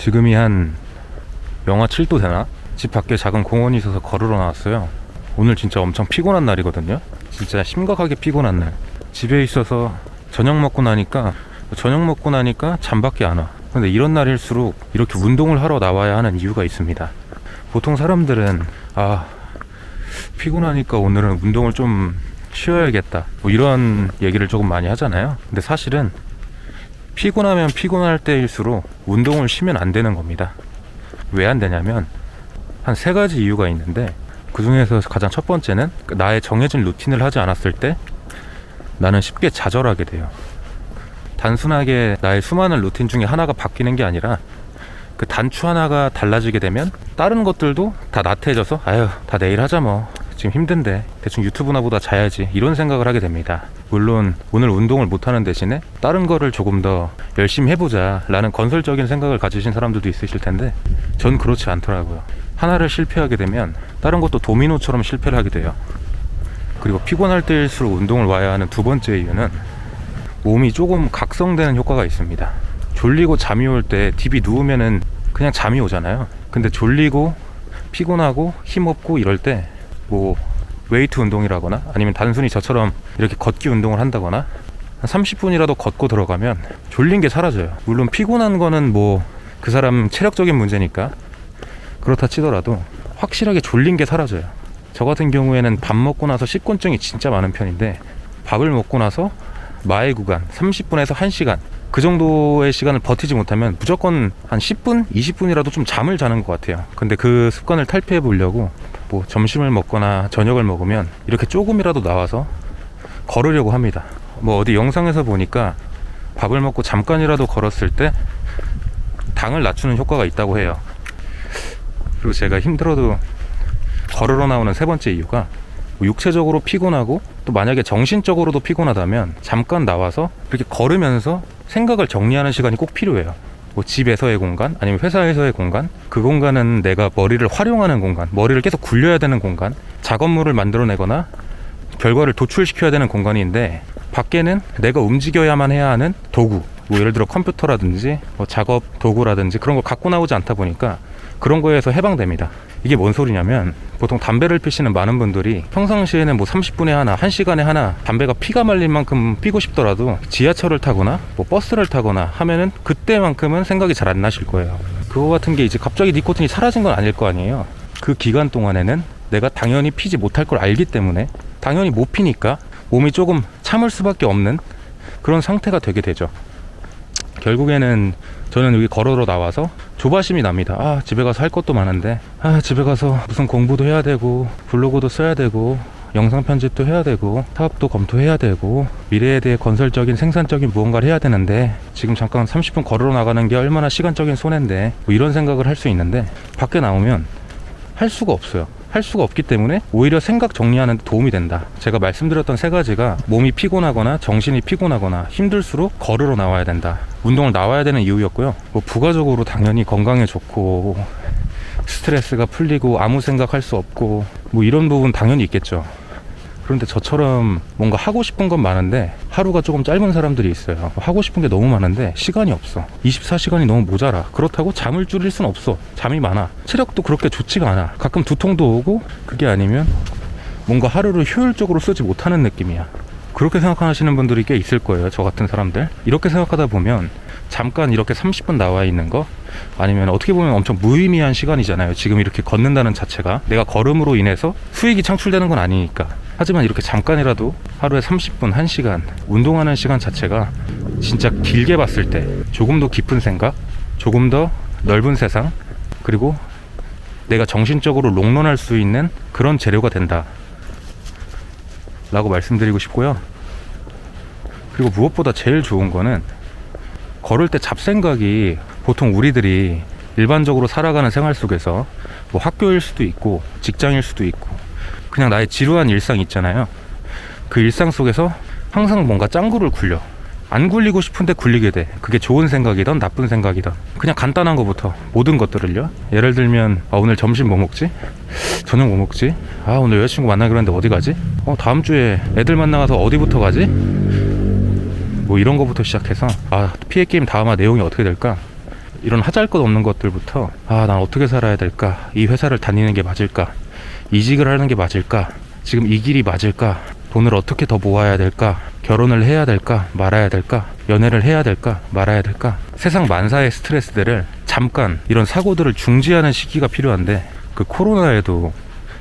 지금이 한 영하 7도 되나? 집 밖에 작은 공원이 있어서 걸으러 나왔어요. 오늘 진짜 엄청 피곤한 날이거든요. 진짜 심각하게 피곤한 날. 집에 있어서 저녁 먹고 나니까 저녁 먹고 나니까 잠밖에 안 와. 근데 이런 날일수록 이렇게 운동을 하러 나와야 하는 이유가 있습니다. 보통 사람들은 아 피곤하니까 오늘은 운동을 좀 쉬어야겠다. 뭐 이런 얘기를 조금 많이 하잖아요. 근데 사실은 피곤하면 피곤할 때일수록 운동을 쉬면 안 되는 겁니다. 왜 안 되냐면 한 세 가지 이유가 있는데 그 중에서 가장 첫 번째는 나의 정해진 루틴을 하지 않았을 때 나는 쉽게 좌절하게 돼요. 단순하게 나의 수많은 루틴 중에 하나가 바뀌는 게 아니라 그 단추 하나가 달라지게 되면 다른 것들도 다 나태해져서 아유 다 내일 하자 뭐 지금 힘든데 대충 유튜브나 보다 자야지 이런 생각을 하게 됩니다 물론 오늘 운동을 못하는 대신에 다른 거를 조금 더 열심히 해보자 라는 건설적인 생각을 가지신 사람들도 있으실 텐데 전 그렇지 않더라고요 하나를 실패하게 되면 다른 것도 도미노처럼 실패를 하게 돼요 그리고 피곤할 때일수록 운동을 와야 하는 두 번째 이유는 몸이 조금 각성되는 효과가 있습니다. 졸리고 잠이 올때 DB 누우면은 그냥 잠이 오잖아요. 근데 졸리고 피곤하고 힘없고 이럴 때 뭐 웨이트 운동이라거나 아니면 단순히 저처럼 이렇게 걷기 운동을 한다거나 한 30분이라도 걷고 들어가면 졸린 게 사라져요. 물론 피곤한 거는 뭐 그 사람 체력적인 문제니까 그렇다 치더라도 확실하게 졸린 게 사라져요. 저 같은 경우에는 밥 먹고 나서 식곤증이 진짜 많은 편인데 밥을 먹고 나서 마의 구간 30분에서 1시간 그 정도의 시간을 버티지 못하면 무조건 한 10분, 20분이라도 좀 잠을 자는 것 같아요. 근데 그 습관을 탈피해 보려고 뭐 점심을 먹거나 저녁을 먹으면 이렇게 조금이라도 나와서 걸으려고 합니다. 뭐 어디 영상에서 보니까 밥을 먹고 잠깐이라도 걸었을 때 당을 낮추는 효과가 있다고 해요. 그리고 제가 힘들어도 걸으러 나오는 세 번째 이유가 뭐 육체적으로 피곤하고 또 만약에 정신적으로도 피곤하다면 잠깐 나와서 이렇게 걸으면서 생각을 정리하는 시간이 꼭 필요해요. 뭐 집에서의 공간? 아니면 회사에서의 공간? 그 공간은 내가 머리를 활용하는 공간 머리를 계속 굴려야 되는 공간 작업물을 만들어내거나 결과를 도출시켜야 되는 공간인데 밖에는 내가 움직여야만 해야 하는 도구 뭐 예를 들어 컴퓨터라든지 뭐 작업 도구라든지 그런 걸 갖고 나오지 않다 보니까 그런 거에서 해방됩니다. 이게 뭔 소리냐면 보통 담배를 피시는 많은 분들이 평상시에는 뭐 30분에 하나, 1시간에 하나 담배가 피가 말릴 만큼 피고 싶더라도 지하철을 타거나 뭐 버스를 타거나 하면은 그때만큼은 생각이 잘 안 나실 거예요. 그거 같은 게 이제 갑자기 니코틴이 사라진 건 아닐 거 아니에요. 그 기간 동안에는 내가 당연히 피지 못할 걸 알기 때문에 당연히 못 피니까 몸이 조금 참을 수밖에 없는 그런 상태가 되게 되죠. 결국에는 저는 여기 걸어러 나와서 조바심이 납니다. 아, 집에 가서 할 것도 많은데, 아, 집에 가서 무슨 공부도 해야 되고, 블로그도 써야 되고, 영상 편집도 해야 되고, 사업도 검토해야 되고, 미래에 대해 건설적인 생산적인 무언가를 해야 되는데, 지금 잠깐 30분 걸으러 나가는 게 얼마나 시간적인 손해인데, 뭐 이런 생각을 할 수 있는데, 밖에 나오면 할 수가 없어요. 할 수가 없기 때문에 오히려 생각 정리하는 데 도움이 된다. 제가 말씀드렸던 세 가지가 몸이 피곤하거나 정신이 피곤하거나 힘들수록 걸으러 나와야 된다. 운동을 나와야 되는 이유였고요. 뭐 부가적으로 당연히 건강에 좋고 스트레스가 풀리고 아무 생각할 수 없고 뭐 이런 부분 당연히 있겠죠. 그런데 저처럼 뭔가 하고 싶은 건 많은데 하루가 조금 짧은 사람들이 있어요. 하고 싶은 게 너무 많은데 시간이 없어. 24시간이 너무 모자라. 그렇다고 잠을 줄일 순 없어. 잠이 많아. 체력도 그렇게 좋지가 않아. 가끔 두통도 오고 그게 아니면 뭔가 하루를 효율적으로 쓰지 못하는 느낌이야. 그렇게 생각하시는 분들이 꽤 있을 거예요. 저 같은 사람들. 이렇게 생각하다 보면 잠깐 이렇게 30분 나와 있는 거 아니면 어떻게 보면 엄청 무의미한 시간이잖아요. 지금 이렇게 걷는다는 자체가 내가 걸음으로 인해서 수익이 창출되는 건 아니니까. 하지만 이렇게 잠깐이라도 하루에 30분, 1시간 운동하는 시간 자체가 진짜 길게 봤을 때 조금 더 깊은 생각, 조금 더 넓은 세상, 그리고 내가 정신적으로 롱런할 수 있는 그런 재료가 된다. 라고 말씀드리고 싶고요. 그리고 무엇보다 제일 좋은 거는 걸을 때 잡생각이 보통 우리들이 일반적으로 살아가는 생활 속에서 뭐 학교일 수도 있고 직장일 수도 있고 그냥 나의 지루한 일상 있잖아요. 그 일상 속에서 항상 뭔가 짱구를 굴려. 안 굴리고 싶은데 굴리게 돼. 그게 좋은 생각이든 나쁜 생각이든. 그냥 간단한 거부터 모든 것들을요. 예를 들면 아, 오늘 점심 뭐 먹지? 저녁 뭐 먹지? 아 오늘 여자친구 만나기로 했는데 어디 가지? 어 다음 주에 애들 만나가서 어디부터 가지? 뭐 이런 거부터 시작해서 아 피해 게임 다음화 내용이 어떻게 될까? 이런 하잘 것 없는 것들부터 아, 난 어떻게 살아야 될까? 이 회사를 다니는 게 맞을까? 이직을 하는 게 맞을까? 지금 이 길이 맞을까? 돈을 어떻게 더 모아야 될까? 결혼을 해야 될까? 말아야 될까? 연애를 해야 될까? 말아야 될까? 세상 만사의 스트레스들을 잠깐 이런 사고들을 중지하는 시기가 필요한데 그 코로나에도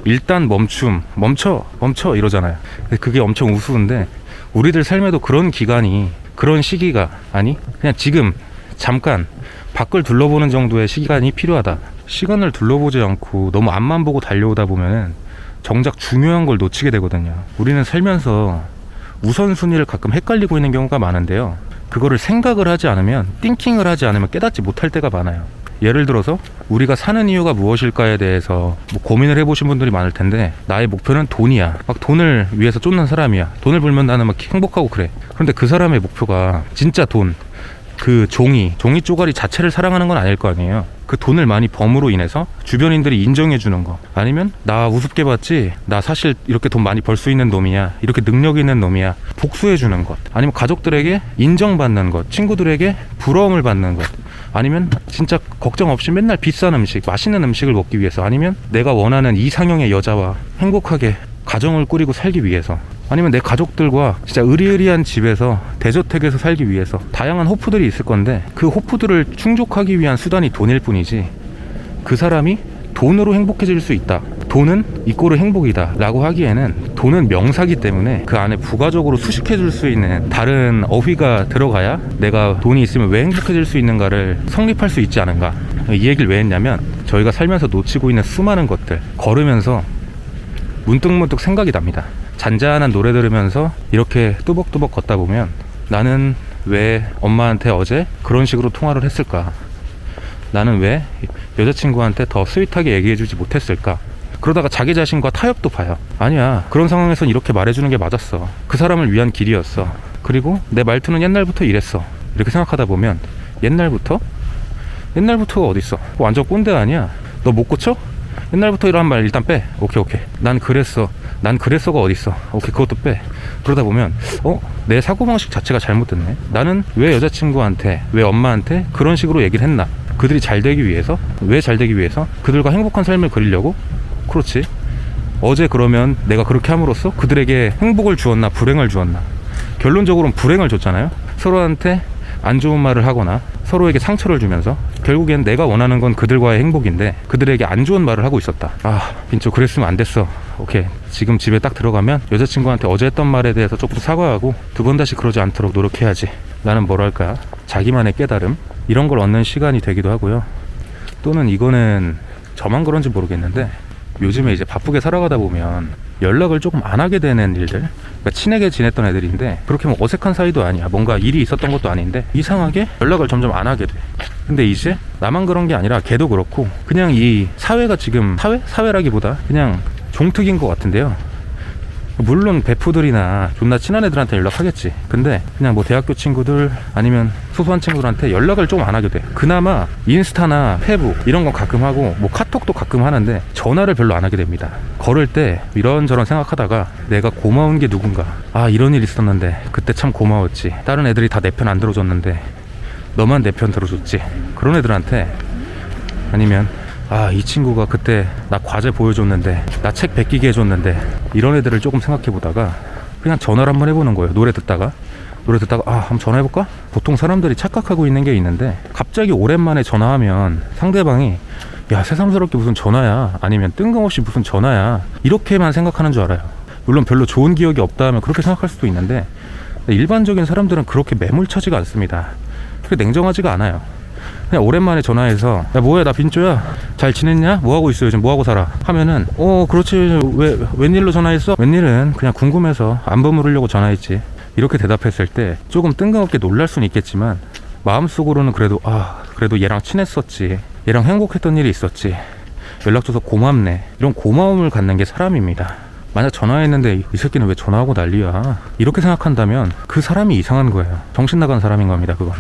일단 멈춤, 멈춰, 멈춰 이러잖아요. 그게 엄청 우스운데 우리들 삶에도 그런 기간이 그런 시기가 아니 그냥 지금 잠깐 밖을 둘러보는 정도의 시간이 필요하다. 시간을 둘러보지 않고 너무 앞만 보고 달려오다 보면은 정작 중요한 걸 놓치게 되거든요. 우리는 살면서 우선순위를 가끔 헷갈리고 있는 경우가 많은데요. 그거를 생각을 하지 않으면, 띵킹을 하지 않으면 깨닫지 못할 때가 많아요. 예를 들어서 우리가 사는 이유가 무엇일까에 대해서 뭐 고민을 해보신 분들이 많을 텐데 나의 목표는 돈이야. 막 돈을 위해서 쫓는 사람이야. 돈을 벌면 나는 막 행복하고 그래. 그런데 그 사람의 목표가 진짜 돈, 그 종이, 종이 쪼가리 자체를 사랑하는 건 아닐 거 아니에요. 그 돈을 많이 범으로 인해서 주변인들이 인정해 주는 거. 아니면 나 우습게 봤지? 나 사실 이렇게 돈 많이 벌 수 있는 놈이야. 이렇게 능력 있는 놈이야. 복수해 주는 것. 아니면 가족들에게 인정받는 것. 친구들에게 부러움을 받는 것. 아니면 진짜 걱정 없이 맨날 비싼 음식, 맛있는 음식을 먹기 위해서. 아니면 내가 원하는 이상형의 여자와 행복하게 가정을 꾸리고 살기 위해서 아니면 내 가족들과 진짜 의리의리한 집에서 대저택에서 살기 위해서 다양한 호프들이 있을 건데 그 호프들을 충족하기 위한 수단이 돈일 뿐이지 그 사람이 돈으로 행복해질 수 있다. 돈은 이꼬르 행복이다. 라고 하기에는 돈은 명사기 때문에 그 안에 부가적으로 수식해 줄 수 있는 다른 어휘가 들어가야 내가 돈이 있으면 왜 행복해질 수 있는가를 성립할 수 있지 않은가. 이 얘기를 왜 했냐면 저희가 살면서 놓치고 있는 수많은 것들 걸으면서 문득문득 생각이 납니다. 잔잔한 노래 들으면서 이렇게 뚜벅뚜벅 걷다 보면 나는 왜 엄마한테 어제 그런 식으로 통화를 했을까? 나는 왜 여자친구한테 더 스윗하게 얘기해주지 못했을까? 그러다가 자기 자신과 타협도 봐요. 아니야. 그런 상황에선 이렇게 말해주는 게 맞았어. 그 사람을 위한 길이었어. 그리고 내 말투는 옛날부터 이랬어. 이렇게 생각하다 보면 옛날부터? 옛날부터가 어딨어? 완전 꼰대 아니야? 너 못 고쳐? 옛날부터 이런 말 일단 빼. 오케이 오케이. 난 그랬어. 난 그랬어가 어딨어. 오케이 그것도 빼. 그러다 보면 어? 내 사고방식 자체가 잘못됐네. 나는 왜 여자친구한테 왜 엄마한테 그런 식으로 얘기를 했나? 그들이 잘 되기 위해서? 왜 잘 되기 위해서? 그들과 행복한 삶을 그리려고? 그렇지. 어제 그러면 내가 그렇게 함으로써 그들에게 행복을 주었나 불행을 주었나? 결론적으로는 불행을 줬잖아요. 서로한테 안 좋은 말을 하거나 서로에게 상처를 주면서 결국엔 내가 원하는 건 그들과의 행복인데 그들에게 안 좋은 말을 하고 있었다. 아, 빈초 그랬으면 안 됐어. 오케이. 지금 집에 딱 들어가면 여자친구한테 어제 했던 말에 대해서 조금 사과하고 두 번 다시 그러지 않도록 노력해야지. 나는 뭐랄까. 자기만의 깨달음? 이런 걸 얻는 시간이 되기도 하고요. 또는 이거는 저만 그런지 모르겠는데 요즘에 이제 바쁘게 살아가다 보면 연락을 조금 안 하게 되는 일들 그러니까 친하게 지냈던 애들인데 그렇게 뭐 어색한 사이도 아니야. 뭔가 일이 있었던 것도 아닌데 이상하게 연락을 점점 안 하게 돼. 근데 이제 나만 그런 게 아니라 걔도 그렇고 그냥 이 사회가 지금 사회? 사회라기보다 그냥 종특인 것 같은데요 물론 베프들이나 존나 친한 애들한테 연락하겠지. 근데 그냥 뭐 대학교 친구들 아니면 소소한 친구들한테 연락을 좀 안 하게 돼. 그나마 인스타나 페북 이런 건 가끔 하고 뭐 카톡도 가끔 하는데 전화를 별로 안 하게 됩니다. 걸을 때 이런저런 생각하다가 내가 고마운 게 누군가. 아 이런 일 있었는데 그때 참 고마웠지. 다른 애들이 다 내 편 안 들어줬는데 너만 내 편 들어줬지. 그런 애들한테 아니면 아, 이 친구가 그때 나 과제 보여줬는데, 나 책 베끼게 해줬는데, 이런 애들을 조금 생각해 보다가, 그냥 전화를 한번 해보는 거예요. 노래 듣다가. 노래 듣다가, 아, 한번 전화해볼까? 보통 사람들이 착각하고 있는 게 있는데, 갑자기 오랜만에 전화하면 상대방이, 야, 새삼스럽게 무슨 전화야. 아니면 뜬금없이 무슨 전화야. 이렇게만 생각하는 줄 알아요. 물론 별로 좋은 기억이 없다 하면 그렇게 생각할 수도 있는데, 일반적인 사람들은 그렇게 매몰차지가 않습니다. 그렇게 냉정하지가 않아요. 그냥 오랜만에 전화해서 야 뭐야 나 빈조야. 잘 지냈냐? 뭐 하고 있어? 요즘 뭐 하고 살아? 하면은 어 그렇지. 왜 웬일로 전화했어? 웬일은 그냥 궁금해서 안 버무르려고 전화했지. 이렇게 대답했을 때 조금 뜬금없게 놀랄 수는 있겠지만 마음속으로는 그래도 아 그래도 얘랑 친했었지. 얘랑 행복했던 일이 있었지. 연락 줘서 고맙네. 이런 고마움을 갖는 게 사람입니다. 만약 전화했는데 이 새끼는 왜 전화하고 난리야? 이렇게 생각한다면 그 사람이 이상한 거예요. 정신 나간 사람인 겁니다 그건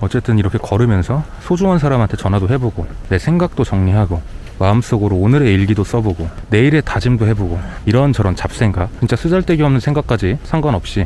어쨌든 이렇게 걸으면서 소중한 사람한테 전화도 해보고 내 생각도 정리하고 마음속으로 오늘의 일기도 써보고 내일의 다짐도 해보고 이런저런 잡생각 진짜 쓰잘데기 없는 생각까지 상관없이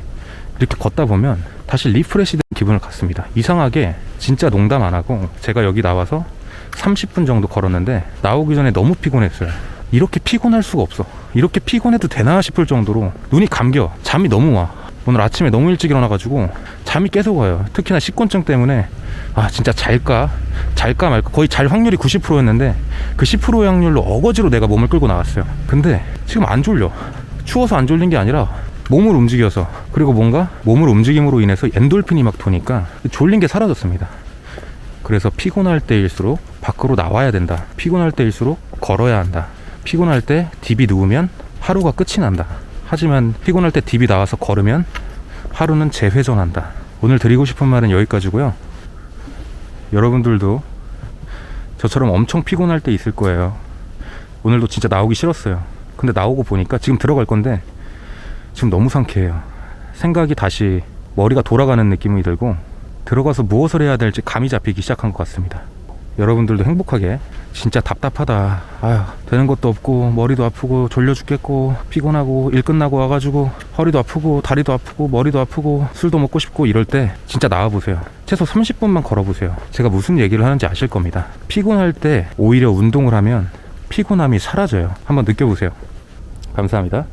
이렇게 걷다 보면 다시 리프레시된 기분을 갖습니다. 이상하게 진짜 농담 안 하고 제가 여기 나와서 30분 정도 걸었는데 나오기 전에 너무 피곤했어요. 이렇게 피곤할 수가 없어. 이렇게 피곤해도 되나 싶을 정도로 눈이 감겨. 잠이 너무 와. 오늘 아침에 너무 일찍 일어나가지고 잠이 계속 와요. 특히나 식곤증 때문에 아 진짜 잘까 잘까 말까 거의 잘 확률이 90%였는데 그 10%의 확률로 어거지로 내가 몸을 끌고 나왔어요. 근데 지금 안 졸려. 추워서 안 졸린 게 아니라 몸을 움직여서 그리고 뭔가 몸을 움직임으로 인해서 엔돌핀이 막 도니까 졸린 게 사라졌습니다. 그래서 피곤할 때일수록 밖으로 나와야 된다. 피곤할 때일수록 걸어야 한다. 피곤할 때 딥이 누우면 하루가 끝이 난다. 하지만 피곤할 때 딥이 나와서 걸으면 하루는 재회전한다. 오늘 드리고 싶은 말은 여기까지고요. 여러분들도 저처럼 엄청 피곤할 때 있을 거예요. 오늘도 진짜 나오기 싫었어요. 근데 나오고 보니까 지금 들어갈 건데 지금 너무 상쾌해요. 생각이 다시 머리가 돌아가는 느낌이 들고 들어가서 무엇을 해야 될지 감이 잡히기 시작한 것 같습니다. 여러분들도 행복하게 진짜 답답하다. 아휴 되는 것도 없고 머리도 아프고 졸려 죽겠고 피곤하고 일 끝나고 와가지고 허리도 아프고 다리도 아프고 머리도 아프고 술도 먹고 싶고 이럴 때 진짜 나와보세요. 최소 30분만 걸어보세요. 제가 무슨 얘기를 하는지 아실 겁니다. 피곤할 때 오히려 운동을 하면 피곤함이 사라져요. 한번 느껴보세요. 감사합니다.